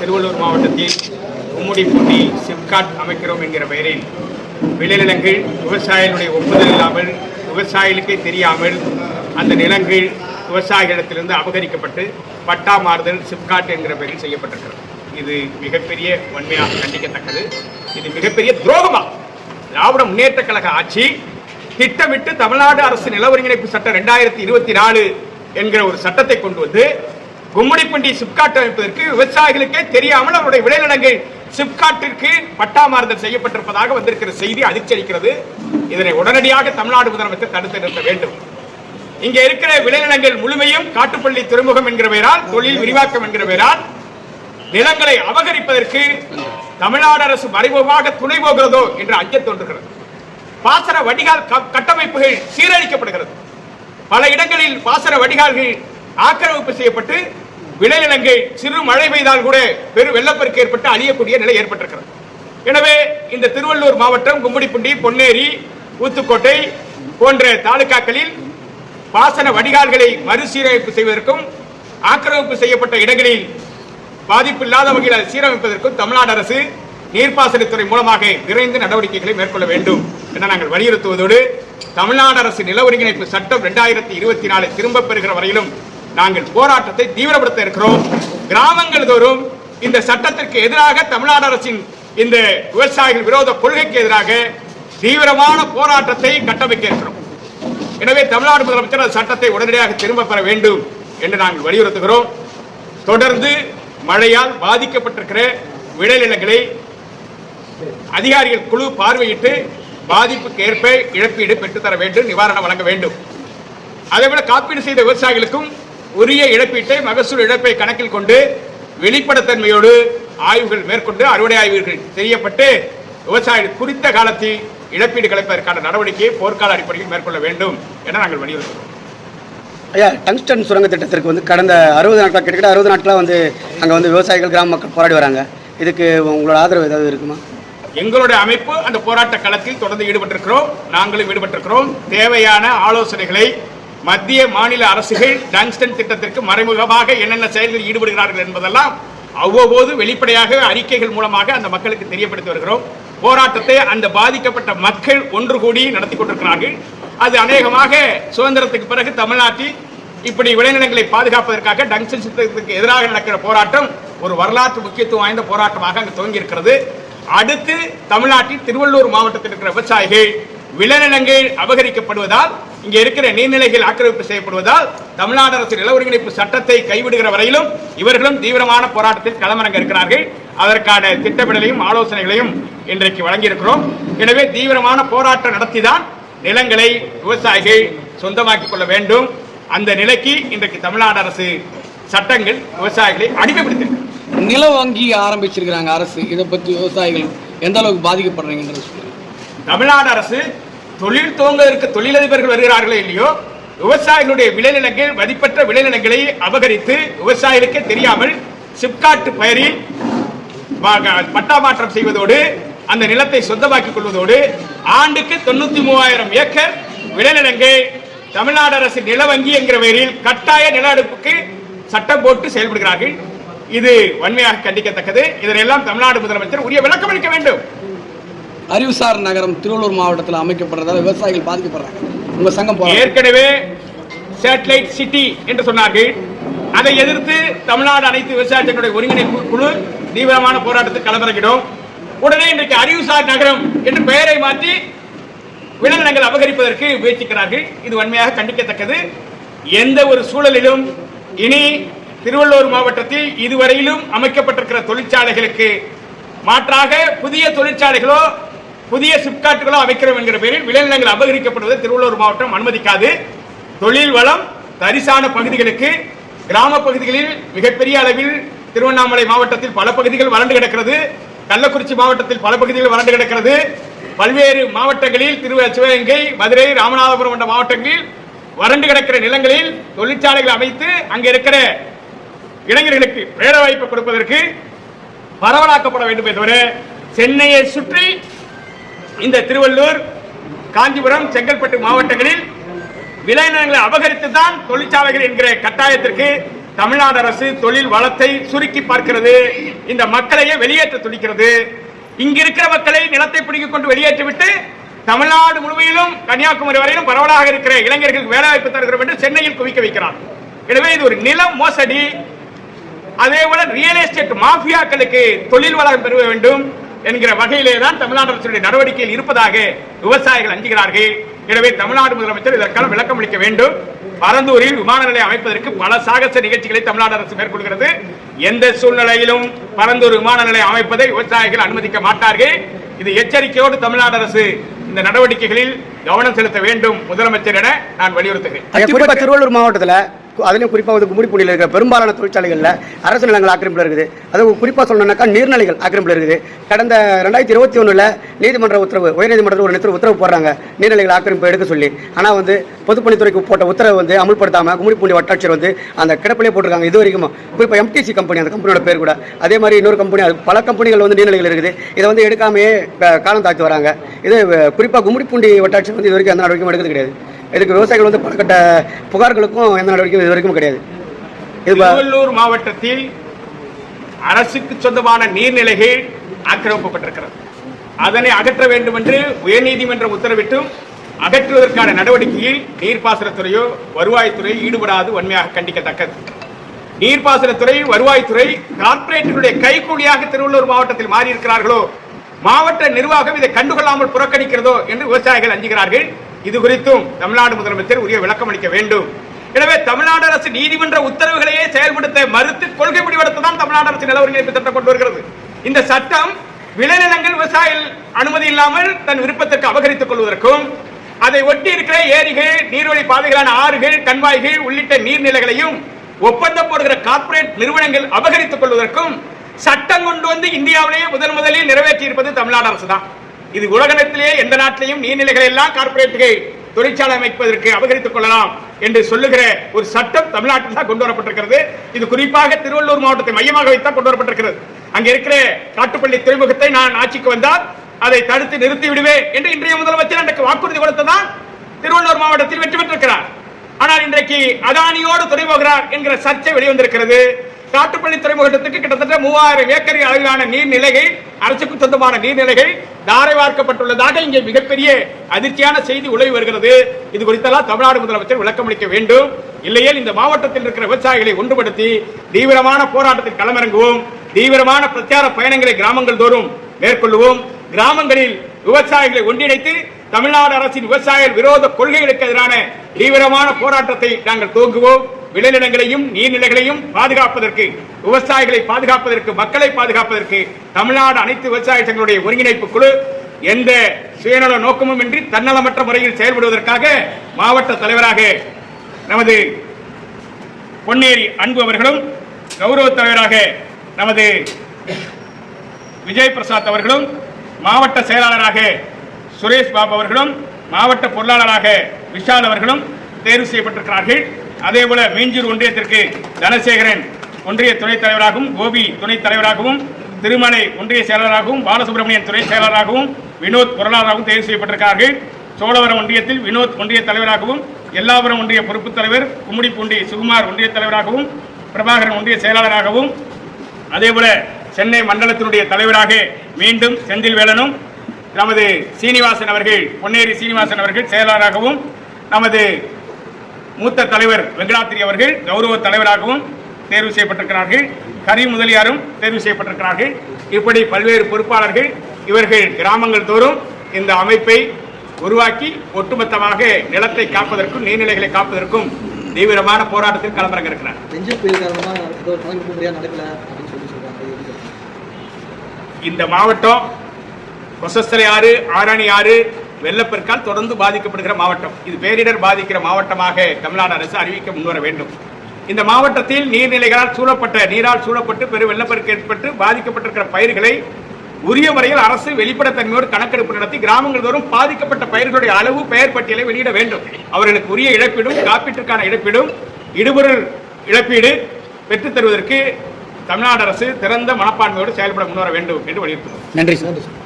திருவள்ளூர் மாவட்டத்தில் கும்முடிப்பூண்டி சிப்காட் அமைக்கிறோம் என்கிற பெயரில். விளைநிலங்கள் விவசாயிகளுடைய ஒப்புதல் இல்லாமல் விவசாயிகளுக்கே தெரியாமல் அந்த நிலங்கள் விவசாயிகளிடத்திலிருந்து அபகரிக்கப்பட்டு பட்டா மாறுதல் சிப்காட் என்கிற பெயரில் செய்யப்பட்டிருக்கிறது. இது மிகப்பெரிய வன்மையாக கண்டிக்கத்தக்கது. இது மிகப்பெரிய துரோகமாக திராவிட முன்னேற்ற கழக ஆட்சி திட்டமிட்டு தமிழ்நாடு அரசு நில ஒருங்கிணைப்பு சட்டம் ரெண்டாயிரத்தி இருபத்தி நாலு என்கிற ஒரு சட்டத்தை கொண்டு வந்து கும்மிடிப்பண்டி சிப்காட் அமைப்பதற்கு விவசாயிகளுக்கே தெரியாமல் அவருடைய விளைநிலங்கள் சிப்காட்டிற்கு பட்டா மாறுதல் செய்யப்பட்டிருப்பதாக வந்திருக்கிற செய்தி அதிர்ச்சியளிக்கிறது இதனை உடனடியாக தமிழ்நாடு முதலமைச்சர் தடுத்து நிறுத்த வேண்டும். இங்கே இருக்கிற விளைநிலங்கள் முழுமையும் காட்டுப்பள்ளி துறைமுகம் என்கிற பெயரால் தொழில் விரிவாக்கம் என்கிற பெயரால் நிலங்களை அபகரிப்பதற்கு தமிழ்நாடு அரசு மறைமுகமாக துணை போகிறதோ என்று அஞ்ச தோன்றுகிறது. பாசன வடிகால் கட்டமைப்புகள் சீரழிக்கப்படுகிறது. பல இடங்களில் பாசன வடிகால்கள் ஆக்கிரமிப்பு செய்யப்பட்டு விளைநிலங்கள் சிறு மழை பெய்தால் கூட பெரு வெள்ளப்பெருக்கு ஏற்பட்டு அழியக்கூடிய நிலை ஏற்பட்டிருக்கிறது. எனவே இந்த திருவள்ளூர் மாவட்டம் கும்மிடிப்பூண்டி பொன்னேரி ஊத்துக்கோட்டை போன்ற தாலுகாக்களில் பாசன வடிகால்களை மறுசீரமைப்பு செய்வதற்கும் ஆக்கிரமிப்பு செய்யப்பட்ட இடங்களில் பாதிப்பு இல்லாத வகையில் சீரமைப்பதற்கும் தமிழ்நாடு அரசு நீர்ப்பாசனத்துறை மூலமாக விரைந்து நடவடிக்கைகளை மேற்கொள்ள வேண்டும் என நாங்கள் வலியுறுத்துவதோடு தமிழ்நாடு அரசு நில ஒருங்கிணைப்பு சட்டம் ரெண்டாயிரத்தி இருபத்தி நாலு திரும்பப் பெறுகிற வரையிலும் நாங்கள் போராட்டத்தை தீவிரப்படுத்த இருக்கிறோம். கிராமங்கள் தோறும் இந்த சட்டத்திற்கு எதிராக தமிழ்நாடு அரசின் இந்த விவசாயிகள் விரோத கொள்கைக்கு எதிராக தீவிரமான போராட்டத்தை கட்டமைக்க இருக்கிறோம். எனவே தமிழ்நாடு முதலமைச்சர் அந்த சட்டத்தை உடனடியாக திரும்ப பெற வேண்டும் என்று நாங்கள் வலியுறுத்துகிறோம். தொடர்ந்து மழையால் பாதிக்கப்பட்டிருக்கிற விளைநிலங்களை அதிகாரிகள் குழு பார்வையிட்டு பாதிப்புக்கு ஏற்ப இழப்பீடு பெற்றுத்தர வேண்டும் நிவாரணம் வழங்க வேண்டும். அதேபோல காப்பீடு செய்த விவசாயிகளுக்கும் உரிய இழப்பீட்டை மகசூல் இழப்பை கணக்கில் கொண்டு வெளிப்படைத்தன்மையோடு ஆய்வுகள் மேற்கொண்டு அறுவடை ஆய்வுகள் செய்யப்பட்டு விவசாயிகள் குறித்த காலத்தில் இழப்பீடு கிடைப்பதற்கான நடவடிக்கையை போர்க்கால அடிப்படையில் மேற்கொள்ள வேண்டும் என நாங்கள் வலியுறுத்துகிறோம். ஐயா டங்ஸ்டன் சுரங்க திட்டத்திற்கு வந்து கடந்த அறுபது நாட்கள் கிட்டத்தட்ட அறுபது நாட்களாக வந்து அங்கே வந்து விவசாயிகள் கிராம மக்கள் போராடி வராங்க. இதுக்கு உங்களோட ஆதரவு ஏதாவது இருக்குமா? எங்களுடைய அமைப்பு அந்த போராட்ட களத்தில் தொடர்ந்து ஈடுபட்டிருக்கிறோம். நாங்களும் ஈடுபட்டிருக்கிறோம். தேவையான ஆலோசனைகளை மத்திய மாநில அரசுகள் டங்ஸ்டன் திட்டத்திற்கு மறைமுகமாக என்னென்ன செயல்களில் ஈடுபடுகிறார்கள் என்பதெல்லாம் அவ்வப்போது வெளிப்படையாக அறிக்கைகள் மூலமாக அந்த மக்களுக்கு தெரியப்படுத்தி வருகிறோம். போராட்டத்தை அந்த பாதிக்கப்பட்ட மக்கள் ஒன்று கூடி நடத்தி கொண்டிருக்கிறார்கள். அது அநேகமாக சுதந்திரத்துக்கு பிறகு தமிழ்நாட்டில் இப்படி விளைநிலங்களை பாதுகாப்பதற்காக டங்ஸ்டன் திட்டத்திற்கு எதிராக நடக்கிற போராட்டம் ஒரு வரலாற்று முக்கியத்துவம் வாய்ந்த போராட்டமாக அங்கு துவங்கி இருக்கிறது அடுத்து தமிழ்நாட்டில் திருவள்ளூர் மாவட்டத்தில் இருக்கிற விவசாயிகள் விளைநிலங்கள் அபகரிக்கப்படுவதால் இங்கே இருக்கிற நீர்நிலைகள் ஆக்கிரமிப்பு செய்யப்படுவதால் தமிழ்நாடு அரசு நில ஒருங்கிணைப்பு சட்டத்தை கைவிடுகிற வரையிலும் இவர்களும் தீவிரமான போராட்டத்தில் களமிறங்க இருக்கிறார்கள். அதற்கான திட்டமிடலையும் ஆலோசனைகளையும் இன்றைக்கு வழங்கியிருக்கிறோம். எனவே தீவிரமான போராட்டம் நடத்திதான் நிலங்களை விவசாயிகள் சொந்தமாக்கிக் கொள்ள வேண்டும். அந்த நிலைக்கு இன்றைக்கு தமிழ்நாடு அரசு சட்டங்கள் விவசாயிகளை அடிமைப்படுத்திருக்கு நில வங்கி ஆரம்பிச்சிருக்கிறாங்க அரசு. இதை பற்றி விவசாயிகள் எந்த அளவுக்கு பாதிக்கப்படுறீங்கன்றது சொல்லுங்க. தமிழ்நாடு அரசு தொழில் துவங்குவதற்கு தொழிலதிபர்கள் வருகிறார்களோ இல்லையோ விவசாயிகளுடைய விளைநிலங்கள் மதிப்பற்ற விளைநிலங்களை அபகரித்து விவசாயிகளுக்கே தெரியாமல் சிப்காட் பெயரில் பட்டா மாற்றம் செய்வதோடு அந்த நிலத்தை சொந்தமாக்கிக் கொள்வதோடு ஆண்டுக்கு தொண்ணூத்தி மூவாயிரம் ஏக்கர் விளைநிலங்கள் தமிழ்நாடு அரசு நில வங்கி என்கிற பெயரில் கட்டாய நில அடுப்புக்கு சட்டம் போட்டு செயல்படுகிறார்கள். இது வன்மையாக கண்டிக்கத்தக்கது. இதனெல்லாம் தமிழ்நாடு முதலமைச்சர் உரிய விளக்கம் அளிக்க வேண்டும். அறிவுசார் நகரம் திருவள்ளூர் மாவட்டத்தில் அமைக்கப்படுறதால விவசாயிகள் பாதிக்கப்படுறாங்க. உங்க சங்கம் ஏற்கனவே சேட்டலைட் சிட்டி என்று சொன்னார்கள். அதை எதிர்த்து தமிழ்நாடு அனைத்து விவசாயிகளுடைய ஒருங்கிணைப்பு குழு தீவிரமான போராட்டத்தில் களமிறங்கினோம் உடனே இன்றைக்கு அறிவுசார் நகரம் என்று பெயரை மாற்றி விலங்கினங்கள் அபகரிப்பதற்கு முயற்சிக்கிறார்கள். இது வன்மையாக கண்டிக்கத்தக்கது. எந்த ஒரு சூழலிலும் இனி திருவள்ளூர் மாவட்டத்தில் இதுவரையிலும் அமைக்கப்பட்டிருக்கிற தொழிற்சாலைகளுக்கு மாற்றாக புதிய தொழிற்சாலைகளோ புதிய சிப்காட்டுகளோ அமைக்கிறோம் என்கிற பெயரில் விளைநிலங்கள் அபகரிக்கப்படுவதை திருவள்ளூர் மாவட்டம் அனுமதிக்காது. தொழில் வளம் தரிசான பகுதிகளுக்கு கிராம பகுதிகளில் மிகப்பெரிய அளவில் திருவண்ணாமலை மாவட்டத்தில் பல பகுதிகள் வறண்டு கிடக்கிறது. கள்ளக்குறிச்சி மாவட்டத்தில் பல பகுதிகள் வறண்டு கிடக்கிறது. பல்வேறு மாவட்டங்களில் திரு சிவகங்கை மதுரை ராமநாதபுரம் போன்ற மாவட்டங்களில் வறண்டு கிடக்கிற நிலங்களில் தொழிற்சாலைகள் அமைத்து அங்கே இருக்கிற இளைஞர்களுக்கு வேலை வாய்ப்பு கொடுப்பதற்கு பரவலாக்கப்பட வேண்டும் தவிர சென்னையை சுற்றி இந்த திருவள்ளூர் காஞ்சிபுரம் செங்கல்பட்டு மாவட்டங்களில் விளைநிலங்களை அபகரித்து தான் தொழிற்சாலைகள் என்கிற கட்டாயத்திற்கு தமிழ்நாடு அரசு தொழில் வளத்தை சுருக்கி பார்க்கிறது. இந்த மக்களையே வெளியேற்ற துடிக்கிறது. இங்க இருக்கிற மக்களை நிலத்தை பிடிக்கிக் கொண்டு வெளியேற்றிவிட்டு தமிழ்நாடு முழுமையிலும் கன்னியாகுமரி வரையிலும் பரவலாக இருக்கிற இளைஞர்களுக்கு வேலைவாய்ப்பு தருகிறோம் என்று சென்னையில் குவிக்க வைக்கிறார். எனவே இது ஒரு நில மோசடி. அதே போல ரியல் எஸ்டேட் மாஃபியாக்களுக்கு தொழில் வளம் பெற வேண்டும். என்கிற வகையிலே தான் தமிழ்நாடு அரசுடைய நடவடிக்கையில் இருப்பதாக விவசாயிகள் அஞ்சுகிறார்கள். எனவே தமிழ்நாடு முதலமைச்சர் இதற்கான விளக்கம் அளிக்க வேண்டும். பரந்தூரில் விமான நிலையம் அமைப்பதற்கு பல சாகச நிகழ்ச்சிகளை தமிழ்நாடு அரசு மேற்கொள்கிறது. எந்த சூழ்நிலையிலும் பரந்தூர் விமான நிலையம் அமைப்பதை விவசாயிகள் அனுமதிக்க மாட்டார்கள். இது எச்சரிக்கையோடு தமிழ்நாடு அரசு இந்த நடவடிக்கைகளில் கவனம் செலுத்த வேண்டும். முதலமைச்சர் என நான் வலியுறுத்துகிறேன். திருவள்ளூர் மாவட்டத்தில் அதுலேயும் குறிப்பாக வந்து கும்மிடிப்பூடியில் இருக்கிற பெரும்பாலான தொழிற்சாலைகளில் அரசு நிலங்கள் ஆக்கிரமிப்பில் இருக்குது. அதுவும் குறிப்பாக சொல்லணும்னாக்கா நீர்நிலைகள் ஆக்கிரமிப்பில் இருக்குது. கடந்த ரெண்டாயிரத்தி இருபத்தி ஒன்றில் நீதிமன்ற உத்தரவு உயர்நீதிமன்றத்தில் ஒரு உத்தரவு உத்தரவு போடுறாங்க. நீர்நிலைகள் ஆக்கிரமிப்பு எடுக்க சொல்லி. ஆனால் வந்து பொதுப்பணித்துறைக்கு போட்ட உத்தரவு வந்து அமல்படுத்தாமல் கும்மிடிப்பூண்டி வட்டாட்சியர் வந்து அந்த கிடப்பிலே போட்டிருக்காங்க. இது வரைக்கும் குறிப்பாக எம்டிசி கம்பெனி அந்த கம்பெனியோட பேர் கூட. அதே மாதிரி இன்னொரு கம்பெனி அது பல கம்பெனிகள் வந்து நீர்நிலைகள் இருக்குது. இதை வந்து எடுக்காமையே காலம் தாக்கி வராங்க. இது குறிப்பாக கும்மிடிப்பூண்டி வட்டாட்சியர் வந்து இது வரைக்கும் எந்த நடவடிக்கையும் எடுக்கிறது கிடையாது. இதுக்கு விவசாயிகள் வந்து பலகட்ட புகார்களுக்கும் எந்த நடவடிக்கையும் இது வரைக்கும் கிடையாது. திருவள்ளூர் மாவட்டத்தில் அரசுக்கு சொந்தமான நீர்நிலைகள் ஆக்கிரமிக்கப்பட்டிருக்கிறது. அதனை அகற்ற வேண்டும் என்று உயர்நீதிமன்றம் உத்தரவிட்டும் அகற்றுவதற்கான நடவடிக்கையில் நீர்ப்பாசனத்துறையோ வருவாய்த்துறை ஈடுபடாது வன்மையாக கண்டிக்கத்தக்கது. நீர்ப்பாசனத்துறை வருவாய்த்துறை கார்ப்பரேட்டுடைய கைகூலியாக திருவள்ளூர் மாவட்டத்தில் மாறி இருக்கிறார்களோ மாவட்ட நிர்வாகம் இதை கண்டுகொள்ளாமல் புறக்கணிக்கிறதோ என்று விவசாயிகள் அஞ்சுகிறார்கள். இது குறித்தும் தமிழ்நாடு முதலமைச்சர் உரிய விளக்கம் அளிக்க வேண்டும். எனவே தமிழ்நாடு அரசு நீதிமன்ற உத்தரவுகளையே செயல்படுத்த மறுத்து கொள்கை முடிவெடுத்து தான் தமிழ்நாடு அரசு நில ஒருங்கிணைப்பு சட்டம் கொண்டு வருகிறது. இந்த சட்டம் விளைநிலங்கள் விவசாய அனுமதி இல்லாமல் தன் விருப்பத்திற்கு அபகரித்துக் கொள்வதற்கும் அதை ஒட்டி இருக்கிற ஏரிகள் நீர்வழி பாதைகளான ஆறுகள் கண்வாய்கள் உள்ளிட்ட நீர்நிலைகளையும் ஒப்பந்தம் போடுகிற கார்ப்பரேட் நிறுவனங்கள் அபகரித்துக் கொள்வதற்கும் சட்டம் கொண்டு வந்து இந்தியாவிலேயே முதன் முதலில் நிறைவேற்றி இருப்பது தமிழ்நாடு அரசு தான் இது உலகத்திலேயே எந்த நாட்டிலையும் நீர்நிலைகள் எல்லாம் கார்பரேட்டுகள் தொழிற்சாலை அமைப்பதற்கு அபகரித்துக் கொள்ளலாம் என்று சொல்லுகிற ஒரு சட்டம் தமிழ்நாட்டில் தான் கொண்டு வரப்பட்டிருக்கிறது. இது குறிப்பாக திருவள்ளூர் மாவட்டத்தை மையமாக வைத்தான் கொண்டு வரப்பட்டிருக்கிறது. அங்க இருக்கிற காட்டுப்பள்ளி துறைமுகத்தை நான் ஆட்சிக்கு வந்தால் அதை தடுத்து நிறுத்தி விடுவேன் என்று இன்றைய முதலமைச்சர் அன்றைக்கு வாக்குறுதி கொடுத்ததான் திருவள்ளூர் மாவட்டத்தில் வெற்றி பெற்றிருக்கிறார். ஆனால் இன்றைக்கு அதானியோடு துறைமுகிறார் என்கிற சர்ச்சை வெளிவந்திருக்கிறது. காட்டுப்பள்ளி துறைமுகத்துக்கு கிட்டத்தட்ட மூவாயிரம் ஏக்கர் அளவிலான நீர்நிலைகள் அரசுக்கு சொந்தமான நீர்நிலைகள் தாரை வார்க்கப்பட்டுள்ளதாக இங்கே மிகப்பெரிய அதிர்ச்சியான செய்தி உலகி வருகிறது. இது குறித்தெல்லாம் தமிழ்நாடு முதலமைச்சர் விளக்கமளிக்க வேண்டும். இல்லையேல் இந்த மாவட்டத்தில் இருக்கிற விவசாயிகளை ஒன்றுபடுத்தி தீவிரமான போராட்டத்தில் களமிறங்குவோம். தீவிரமான பிரச்சார பயணங்களை கிராமங்கள் தோறும் மேற்கொள்ளுவோம். கிராமங்களில் விவசாயிகளை ஒன்றிணைத்து தமிழ்நாடு அரசின் விவசாய விரோத கொள்கைகளுக்கு எதிரான தீவிரமான போராட்டத்தை நாங்கள் துவங்குவோம். விளைநிலங்களையும் நீர்நிலைகளையும் பாதுகாப்பதற்கு விவசாயிகளை பாதுகாப்பதற்கு மக்களை பாதுகாப்பதற்கு தமிழ்நாடு அனைத்து விவசாய சங்களுடைய ஒருங்கிணைப்பு குழு எந்த சுயநல நோக்கமும் இன்றி தன்னலமற்ற முறையில் செயல்படுவதற்காக மாவட்ட தலைவராக நமது பொன்னேரி அன்பு அவர்களும் கௌரவ தலைவராக நமது விஜய் பிரசாத் அவர்களும் மாவட்ட செயலாளராக சுரேஷ் பாபு அவர்களும் மாவட்ட பொருளாளராக விஷால் அவர்களும் தேர்வு செய்யப்பட்டிருக்கிறார்கள். அதே போல மீஞ்சூர் ஒன்றியத்திற்கு தனசேகரன் ஒன்றிய துணைத் தலைவராகவும் கோபி துணைத் தலைவராகவும் திருமலை ஒன்றிய செயலாளராகவும் பாலசுப்ரமணியன் துணை செயலராகவும் வினோத் பொருளாளராகவும் தேர்வு செய்யப்பட்டிருக்கிறார்கள். சோழவரம் ஒன்றியத்தில் வினோத் ஒன்றிய தலைவராகவும் எல்லாபுரம் ஒன்றிய பொறுப்புத் தலைவர் கும்மிடிப்பூண்டி சுகுமார் ஒன்றிய தலைவராகவும் பிரபாகரன் ஒன்றிய செயலாளராகவும் அதேபோல சென்னை மண்டலத்தினுடைய தலைவராக மீண்டும் செந்தில் வேலனும் நமது சீனிவாசன் அவர்கள் பொன்னேரி சீனிவாசன் அவர்கள் செயலாளராகவும் நமது மூத்த தலைவர் வெங்கடாத்திரி அவர்கள் கௌரவ தலைவராகவும் தேர்வு செய்யப்பட்டிருக்கிறார்கள். கரி முதலியாரும் தேர்வு செய்யப்பட்டிருக்கிறார்கள். இப்படி பல்வேறு பொறுப்பாளர்கள் இவர்கள் கிராமங்கள் தோறும் இந்த அமைப்பை உருவாக்கி ஒட்டுமொத்தமாக நிலத்தை காப்பதற்கும் நீர்நிலைகளை காப்பதற்கும் தீவிரமான போராட்டத்தில் களமிறங்க இருக்கிறார்? இந்த மாவட்டம் கொசஸ்தலை ஆறு ஆரணி ஆறு வெள்ளப்பெருக்கால் தொடர்ந்து பாதிக்கப்படுகிற மாவட்டம். இது பேரிடர் பாதிக்கிற மாவட்டமாக தமிழ்நாடு அரசு அறிவிக்க முன்வர வேண்டும். இந்த மாவட்டத்தில் நீர்நிலைகளால் சூழப்பட்ட நீரால் சூழப்பட்டு பெரும் வெள்ளப்பெருக்கு ஏற்பட்டு பாதிக்கப்பட்டிருக்கிற பயிர்களை உரிய முறையில் அரசு வெளிப்படைத்தன்மையோடு கணக்கெடுப்பு நடத்தி கிராமங்கள் தோறும் பாதிக்கப்பட்ட பயிர்களுடைய அளவு பெயர் பட்டியலை வெளியிட வேண்டும். அவர்களுக்கு உரிய இழப்பீடும் காப்பீட்டிற்கான இழப்பீடும் இடுபொருள் இழப்பீடு பெற்றுத் தருவதற்கு தமிழ்நாடு அரசு திறந்த மனப்பான்மையோடு செயல்பட முன்வர வேண்டும் என்று வலியுறுத்துகிறோம். நன்றி சார்.